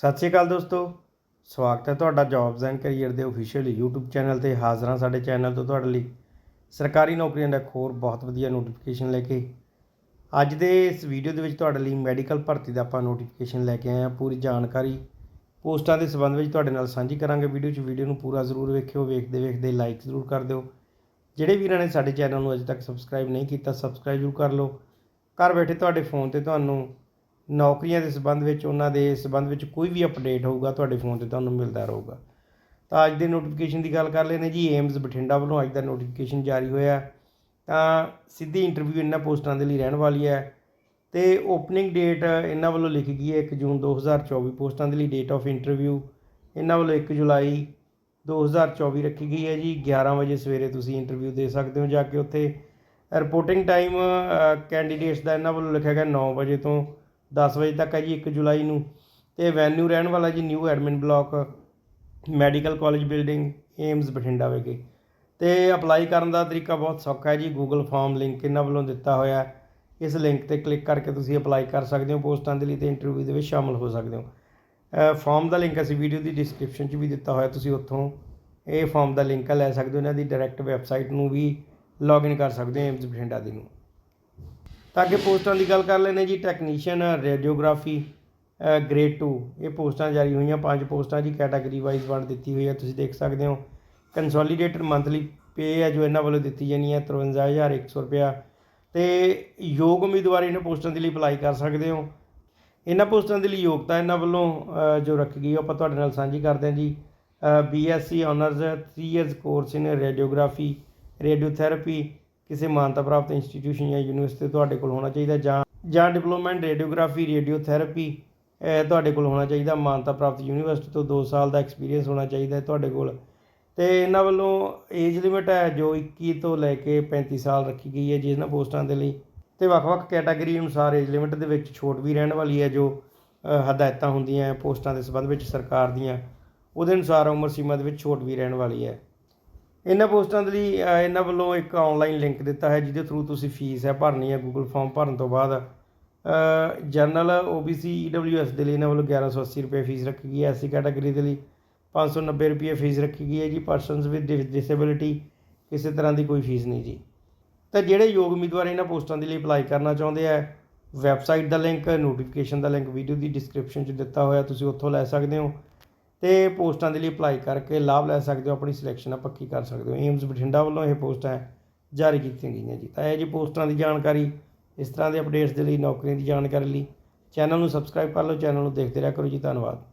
ਸਤਿ ਸ਼੍ਰੀ ਅਕਾਲ ਦੋਸਤੋ। ਸਵਾਗਤ ਹੈ ਤੁਹਾਡਾ ਜੌਬਸ ਐਂਡ ਕੈਰੀਅਰ ਦੇ ਅਫੀਸ਼ੀਅਲ YouTube ਚੈਨਲ ਤੇ ਹਾਜ਼ਰ ਹਾਂ ਸਾਡੇ ਚੈਨਲ ਤੋਂ ਤੁਹਾਡੇ ਲਈ। ਸਰਕਾਰੀ ਨੌਕਰੀਆਂ ਦਾ ਇੱਕ ਹੋਰ ਬਹੁਤ ਵਧੀਆ ਨੋਟੀਫਿਕੇਸ਼ਨ ਲੈ ਕੇ। ਅੱਜ ਦੇ ਇਸ ਵੀਡੀਓ ਦੇ ਵਿੱਚ ਤੁਹਾਡੇ ਲਈ ਮੈਡੀਕਲ ਭਰਤੀ ਦਾ ਆਪਾਂ ਨੋਟੀਫਿਕੇਸ਼ਨ ਲੈ ਕੇ ਆਏ ਹਾਂ। ਪੂਰੀ ਜਾਣਕਾਰੀ ਪੋਸਟਾਂ ਦੇ ਸੰਬੰਧ ਵਿੱਚ ਤੁਹਾਡੇ ਨਾਲ ਸਾਂਝੀ ਕਰਾਂਗੇ। ਵੀਡੀਓ 'ਚ ਵੀਡੀਓ ਨੂੰ ਪੂਰਾ ਜ਼ਰੂਰ ਵੇਖਿਓ। ਵੇਖਦੇ ਵੇਖਦੇ ਲਾਈਕ ਜ਼ਰੂਰ ਕਰ ਦਿਓ। ਜਿਹੜੇ ਵੀਰਾਂ ਨੇ ਸਾਡੇ ਚੈਨਲ ਨੂੰ ਅਜੇ ਤੱਕ ਸਬਸਕ੍ਰਾਈਬ ਨਹੀਂ ਕੀਤਾ ਸਬਸਕ੍ਰਾਈਬ ਜ਼ਰੂਰ ਕਰ ਲਓ। ਘਰ ਬੈਠੇ ਤੁਹਾਡੇ ਫੋਨ ਤੇ ਤੁਹਾਨੂੰ ਨੌਕਰੀਆਂ ਦੇ ਸੰਬੰਧ ਵਿੱਚ, ਉਹਨਾਂ ਦੇ ਸੰਬੰਧ ਵਿੱਚ ਕੋਈ ਵੀ ਅਪਡੇਟ ਹੋਊਗਾ, ਤੁਹਾਡੇ ਫੋਨ ਤੇ ਤੁਹਾਨੂੰ ਮਿਲਦਾ ਰਹੂਗਾ। ਤਾਂ ਅੱਜ ਦੇ ਨੋਟੀਫਿਕੇਸ਼ਨ ਦੀ ਗੱਲ ਕਰ ਲੈਨੇ ਜੀ ਏਮਸ ਬਠਿੰਡਾ ਵੱਲੋਂ ਅੱਜ ਦਾ ਨੋਟੀਫਿਕੇਸ਼ਨ ਜਾਰੀ ਹੋਇਆ। ਤਾਂ ਸਿੱਧੀ ਇੰਟਰਵਿਊ ਇਹਨਾਂ ਪੋਸਟਾਂ ਦੇ ਲਈ ਰਹਿਣ ਵਾਲੀ ਹੈ। ਤੇ ਓਪਨਿੰਗ ਡੇਟ ਇਹਨਾਂ ਵੱਲੋਂ ਲਿਖੀ ਗਈ ਹੈ 1 ਜੂਨ 2024 ਪੋਸਟਾਂ ਦੇ ਲਈ ਡੇਟ ਆਫ ਇੰਟਰਵਿਊ ਇਹਨਾਂ ਵੱਲੋਂ 1 ਜੁਲਾਈ 2024 ਰੱਖੀ ਗਈ ਹੈ ਜੀ। 11 ਵਜੇ ਸਵੇਰੇ ਤੁਸੀਂ ਇੰਟਰਵਿਊ ਦੇ ਸਕਦੇ ਹੋ ਜਾ ਕੇ ਉੱਥੇ। ਰਿਪੋਰਟਿੰਗ ਟਾਈਮ ਕੈਂਡੀਡੇਟਸ ਦਾ ਇਹਨਾਂ ਵੱਲੋਂ ਲਿਖਿਆ ਗਿਆ 9 ਵਜੇ ਤੋਂ 10 ਵਜੇ ਤੱਕ ਹੈ ਜੀ 1 ਜੁਲਾਈ ਨੂੰ। ਤੇ ਵੈਨਿਊ ਰਹਿਣ ਵਾਲਾ ਜੀ, new admin block, medical college building AIIMS Bathinda ਵਿਖੇ। ਤੇ ਅਪਲਾਈ ਕਰਨ ਦਾ ਤਰੀਕਾ ਬਹੁਤ ਸੌਖਾ ਹੈ ਜੀ ਗੂਗਲ ਫਾਰਮ ਲਿੰਕ ਇਹਨਾਂ ਵੱਲੋਂ ਦਿੱਤਾ ਹੋਇਆ ਹੈ। ਇਸ ਲਿੰਕ ਤੇ ਕਲਿੱਕ ਕਰਕੇ ਤੁਸੀਂ ਅਪਲਾਈ ਕਰ ਸਕਦੇ ਹੋ, ਪੋਸਟਾਂ ਦੇ ਲਈ ਤੇ ਇੰਟਰਵਿਊ ਦੇ ਵਿੱਚ ਸ਼ਾਮਲ ਹੋ ਸਕਦੇ ਹੋ। ਫਾਰਮ ਦਾ ਲਿੰਕ ਅਸੀਂ ਵੀਡੀਓ ਦੀ ਡਿਸਕ੍ਰਿਪਸ਼ਨ 'ਚ ਵੀ ਦਿੱਤਾ ਹੋਇਆ, ਤੁਸੀਂ ਉੱਥੋਂ ਇਹ ਫਾਰਮ ਦਾ ਲਿੰਕ ਲੈ ਸਕਦੇ ਹੋ, ਇਹਨਾਂ ਦੀ ਡਾਇਰੈਕਟ ਵੈਬਸਾਈਟ ਨੂੰ ਵੀ ਲੌਗਇਨ ਕਰ ਸਕਦੇ ਹੋ ਏਮਸ ਬਠਿੰਡਾ ਦੀ ਨੂੰ। ਤਾਂ ਅੱਗੇ ਪੋਸਟਾਂ ਦੀ ਗੱਲ ਕਰ ਲੈਨੇ ਜੀ ਟੈਕਨੀਸ਼ੀਅਨ ਰੇਡੀਓਗ੍ਰਾਫੀ ਗ੍ਰੇਡ 2 ਇਹ ਪੋਸਟਾਂ ਜਾਰੀ ਹੋਈਆਂ, ਪੰਜ ਪੋਸਟਾਂ ਜੀ ਕੈਟਾਗਰੀ ਵਾਈਜ਼ ਵੰਡ ਦਿੱਤੀ ਹੋਈ ਹੈ, ਤੁਸੀਂ ਦੇਖ ਸਕਦੇ ਹੋ। ਕੰਸੋਲੀਡੇਟਡ ਮੰਥਲੀ ਪੇ ਹੈ ਜੋ ਇਹਨਾਂ ਵੱਲੋਂ ਦਿੱਤੀ ਜਾਣੀ ਹੈ 53100 ਰੁਪਇਆ। ਤੇ ਯੋਗ ਉਮੀਦਵਾਰ ਇਹਨਾਂ ਪੋਸਟਾਂ ਦੇ ਲਈ ਅਪਲਾਈ ਕਰ ਸਕਦੇ ਹੋ। ਇਹਨਾਂ ਪੋਸਟਾਂ ਦੇ ਲਈ ਯੋਗਤਾ ਇਹਨਾਂ ਵੱਲੋਂ ਜੋ ਰੱਖੀ ਗਈ ਉਹ ਆਪਾਂ ਤੁਹਾਡੇ ਨਾਲ ਸਾਂਝੀ ਕਰਦੇ ਹਾਂ ਜੀ। BSc honours 3 years course in radiography radiotherapy ਕਿਸੇ ਮਾਨਤਾ ਪ੍ਰਾਪਤ ਇੰਸਟੀਟਿਊਸ਼ਨ ਜਾਂ ਯੂਨੀਵਰਸਿਟੀ ਤੋਂ ਤੁਹਾਡੇ ਕੋਲ ਹੋਣਾ ਚਾਹੀਦਾ ਜਾਂ ਜਾਂ ਡਿਪਲੋਮਾ ਰੇਡੀਓਗ੍ਰਾਫੀ ਰੇਡੀਓਥੈਰੇਪੀ ਤੁਹਾਡੇ ਕੋਲ ਹੋਣਾ ਚਾਹੀਦਾ, ਮਾਨਤਾ ਪ੍ਰਾਪਤ ਯੂਨੀਵਰਸਿਟੀ ਤੋਂ 2 ਸਾਲ ਦਾ ਐਕਸਪੀਰੀਅੰਸ ਹੋਣਾ ਚਾਹੀਦਾ ਹੈ ਤੁਹਾਡੇ ਕੋਲ। ਤੇ ਇਹਨਾਂ ਵੱਲੋਂ ਏਜ ਲਿਮਿਟ ਹੈ ਜੋ 21 ਤੋਂ ਲੈ ਕੇ 35 ਸਾਲ ਰੱਖੀ ਗਈ ਹੈ ਜਿਹਨਾਂ ਪੋਸਟਾਂ ਦੇ ਲਈ। ਤੇ ਵੱਖ-ਵੱਖ ਕੈਟਾਗਰੀ ਅਨੁਸਾਰ ਏਜ ਲਿਮਿਟ ਦੇ ਵਿੱਚ ਛੋਟ ਵੀ ਰਹਿਣ ਵਾਲੀ ਹੈ ਜੋ ਹਦਾਇਤਾਂ ਹੁੰਦੀਆਂ ਹੈ, ਪੋਸਟਾਂ ਦੇ ਸੰਬੰਧ ਵਿੱਚ ਸਰਕਾਰ ਦੀਆਂ। ਉਹਦੇ ਅਨੁਸਾਰ ਉਮਰ ਸੀਮਾ ਦੇ ਵਿੱਚ ਛੋਟ ਵੀ ਰਹਿਣ ਵਾਲੀ ਹੈ। ਇਹਨਾਂ ਪੋਸਟਾਂ ਦੇ ਲਈ ਇਹਨਾਂ ਵੱਲੋਂ ਇੱਕ ਆਨਲਾਈਨ ਲਿੰਕ ਦਿੱਤਾ ਹੈ, ਜਿਹਦੇ ਥਰੂ ਤੁਸੀਂ ਫੀਸ ਹੈ ਭਰਨੀ ਹੈ ਗੂਗਲ ਫਾਰਮ ਭਰਨ ਤੋਂ ਬਾਅਦ। ਜਨਰਲ OBC EWS ਦੇ ਲਈ ਇਹਨਾਂ ਵੱਲੋਂ 1180 ਰੁਪਏ ਫੀਸ ਰੱਖੀ ਗਈ ਹੈ ਐਸਸੀ ਕੈਟਾਗਰੀ ਦੇ ਲਈ 590 ਰੁਪਏ ਫੀਸ ਰੱਖੀ ਗਈ ਹੈ ਜੀ। ਪਰਸਨਸ ਵਿਦ ਡਿਸੇਬਿਲਿਟੀ ਕਿਸੇ ਤਰ੍ਹਾਂ ਦੀ ਕੋਈ ਫੀਸ ਨਹੀਂ ਜੀ। ਤਾਂ ਜਿਹੜੇ ਯੋਗ ਉਮੀਦਵਾਰ ਇਹਨਾਂ ਪੋਸਟਾਂ ਦੇ ਲਈ ਅਪਲਾਈ ਕਰਨਾ ਚਾਹੁੰਦੇ ਆ ਵੈਬਸਾਈਟ ਦਾ ਲਿੰਕ ਨੋਟੀਫਿਕੇਸ਼ਨ ਦਾ ਲਿੰਕ ਵੀਡੀਓ ਦੀ ਡਿਸਕ੍ਰਿਪਸ਼ਨ 'ਚ ਦਿੱਤਾ ਹੋਇਆ, ਤੁਸੀਂ ਉੱਥੋਂ ਲੈ ਸਕਦੇ ਹੋ। ਤੇ ਪੋਸਟਾਂ ਦੇ ਲਈ ਅਪਲਾਈ ਕਰਕੇ ਲਾਭ ਲੈ ਸਕਦੇ ਹੋ, ਆਪਣੀ ਸਿਲੈਕਸ਼ਨ ਪੱਕੀ ਕਰ ਸਕਦੇ ਹੋ? ਏਮਸ ਬਠਿੰਡਾ ਵੱਲੋਂ ਇਹ ਪੋਸਟਾਂ ਜਾਰੀ ਕੀਤੀਆਂ ਗਈਆਂ ਜੀ। ਤਾਂ ਇਹ ਜੀ ਪੋਸਟਾਂ ਦੀ ਜਾਣਕਾਰੀ, ਇਸ ਤਰ੍ਹਾਂ ਦੇ ਅਪਡੇਟਸ ਦੇ ਲਈ ਨੌਕਰੀਆਂ ਦੀ ਜਾਣਕਾਰੀ ਲਈ ਚੈਨਲ ਨੂੰ ਸਬਸਕ੍ਰਾਈਬ ਕਰ ਲਓ, ਚੈਨਲ ਨੂੰ ਦੇਖਦੇ ਰਿਹਾ ਕਰੋ ਜੀ। ਧੰਨਵਾਦ।